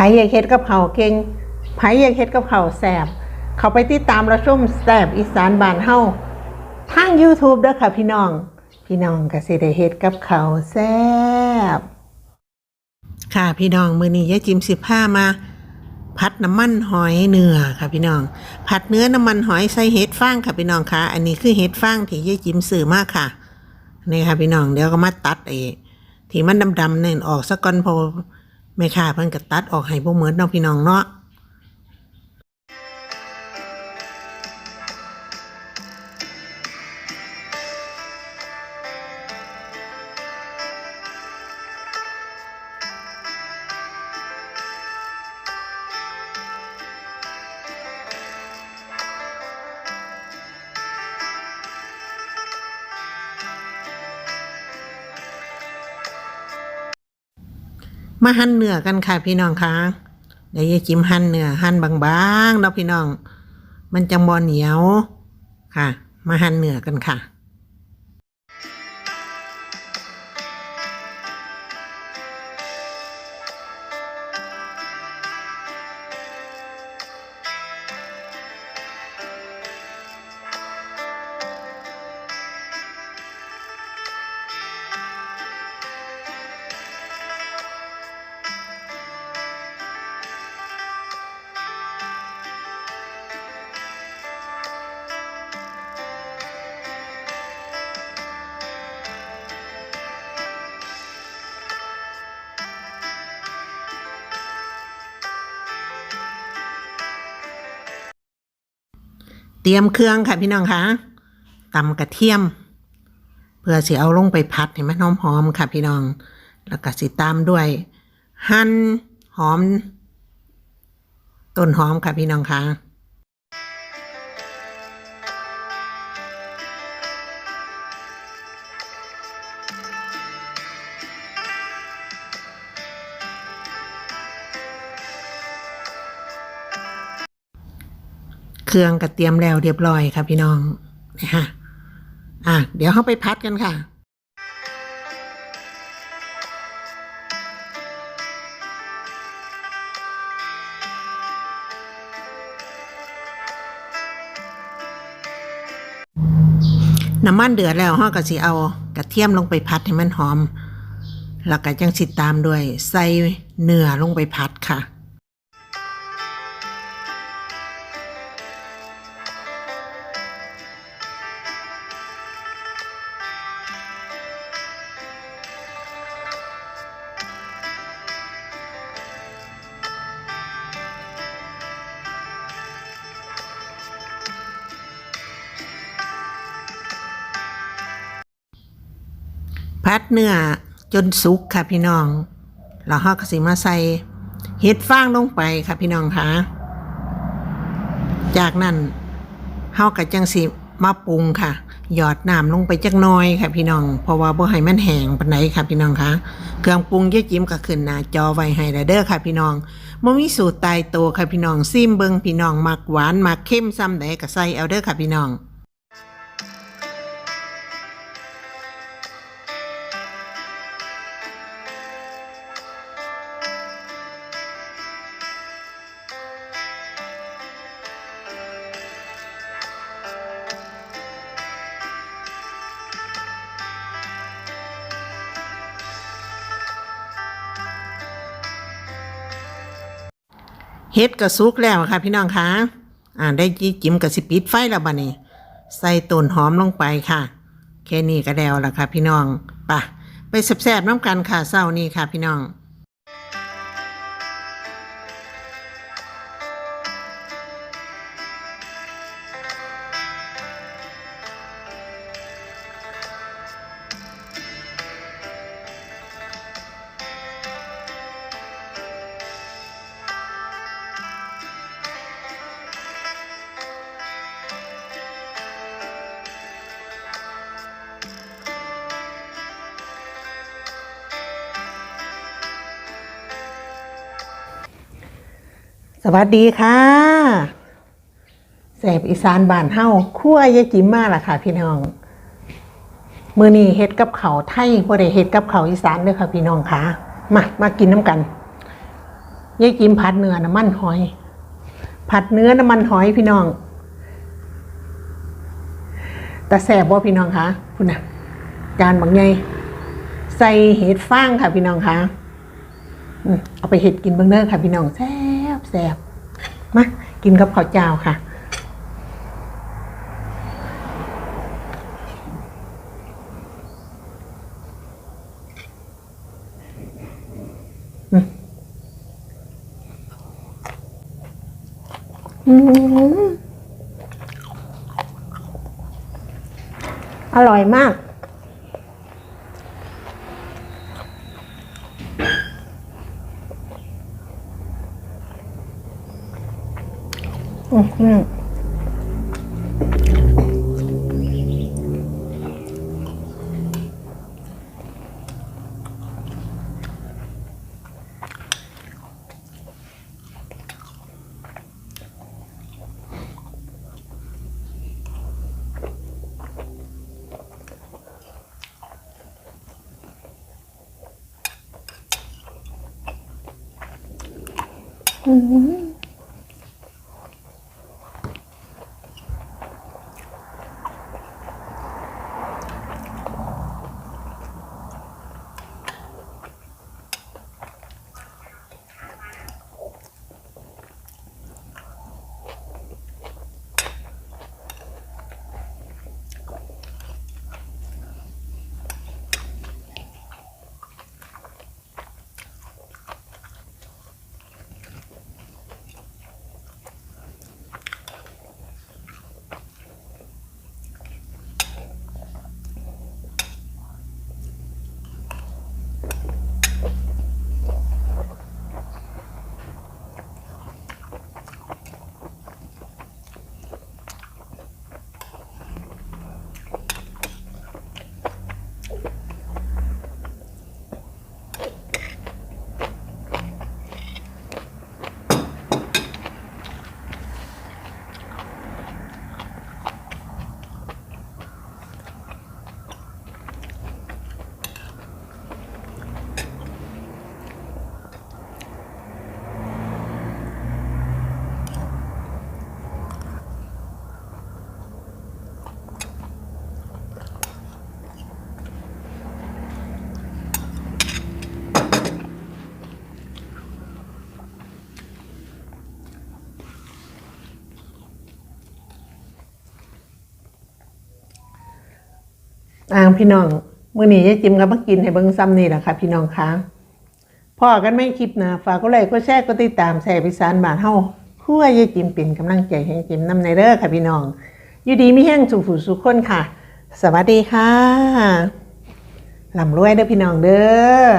ผอยากเฮ็ดกับเขาเก่งไผอยากเฮ็ดกับเขาแสบ เขาไปติดตามเรับชมแสบอีสานบ้านเฮาทาง YouTube เด้อค่ะพี่น้อง พี่น้องก็สิได้เฮ็ดกับเขาแซบค่ะพี่น้องมื้อนี้ยายจิมสิพามาผัดน้ำมันหอยเนื้อค่ะพี่น้อง ผัดเนื้อน้ำมันหอยใส่เห็ดฟางค่ะพี่น้องค่ะ อันนี้คือเห็ดฟางที่ยายจิมซื้อมาค่ะนี่ค่ะพี่น้องเดี๋ยวก็มาตัดไอ้ที่มันดำๆเนี่ยออกสักก่อนพอ แม่ค้าเพิ่นก็ตัดออกให้บ่เหมือนเนาะพี่น้องเนาะ มาหั่นเนื้อกันค่ะพี่น้องคะเดี๋ยวยายจิมหั่นเนื้อหั่นบางๆเนาะพี่น้อง มันจังบอเหนียวค่ะ มาหั่นเนื้อกันค่ะ ตรียมเครื่องค่ะพี่น้องคะตำกระเทียม เพื่อสิเอาลงไปผัดให้มันหอมๆค่ะพี่น้อง แล้วก็สิตามด้วย หั่นหอม ต้นหอมค่ะพี่น้องคะ เครื่องกระเตรียมแล้วเรียบร้อยค่ะพี่น้องนะฮะอะเดี๋ยวเข้าไปพัดกันค่ะน้ำมันเดือดแล้วเฮาก็สิเอากระเทียมลงไปผัดให้มันหอม แล้วก็จังสิตามด้วยใส่เนื้อลงไปผัดค่ะ พัดเนื้อจนสุกค่ะพี่น้องแล้วเฮาก็สิมาใส่เห็ดฟางลงไปค่ะพี่น้องคะจากนั้นเฮาก็จังสิมาปรุงค่ะ หยอดน้ำลงไปจักน้อยค่ะพี่น้อง เพราะว่าบ่ให้มันแห้งปานใดค่ะพี่น้องคะเครื่องปรุงยายจิ้มก็ขึ้นหน้าจอไว้ให้แล้วเด้อค่ะพี่น้องบ่มีสูตรตายตัวค่ะพี่น้องซิมเบิงพี่น้องมักหวานมักเค็มซ้ำใดก็ใส่เอาเด้อค่ะพี่น้อง เฮ็ดกระสุกแล้วค่ะ พี่น้องคะอ่าได้จิจิมกับสิปิดไฟแล้วบ้านี้ ใส่ต้นหอมลงไปค่ะ แค่นี้ก็แล้วละค่ะ พี่น้องไปะไปแซ่บๆน้ำกันค่ะเศร้านี้ค่ะ พี่น้อง วัสดีค่ะแสบอีสานบานเฮาคั่วยายจิมมาล่ะค่ะ พี่น้องมื้อนี้เฮ็ดกับเขาวไทยบ่ได้เฮ็ดกับเขาวอีสานเด้อค่ะพี่น้องค่ะ มามากินน้ำกันยายกิมผัดเนื้อน้ำมันหอย ผัดเนื้อน้ำมันหอยพี่น้องแต่แสบบ่พี่น้องคะคุณน่ะจานบางไงใส่เห็ดฟางค่ะพี่น้องคะเอาไปเห็ดกินเบิ้งเด้อค่ะพี่น้องแซ่ แซ่บมากินกับข้าวเจ้าค่ะอืมอร่อยมาก อืม อ่างพี่น้องมื่อนี้ยายจิมกับเมากินให้เบิ้งซ้ำนี่แหละค่ะ พี่น้องคะพอกันไม่คลิปนะฝากก็ไลค์ก็แชร์ก็ติดตามแชร์พิสานบานเฮาครัวยายจิมเป็นกำลังใจให้จิมนำในเด้อค่ะพี่น้อง อยู่ดีมีแห้งสุขสุขคนค่ะ สวัสดีค่ะลำรวยเด้อพี่น้องเด้อ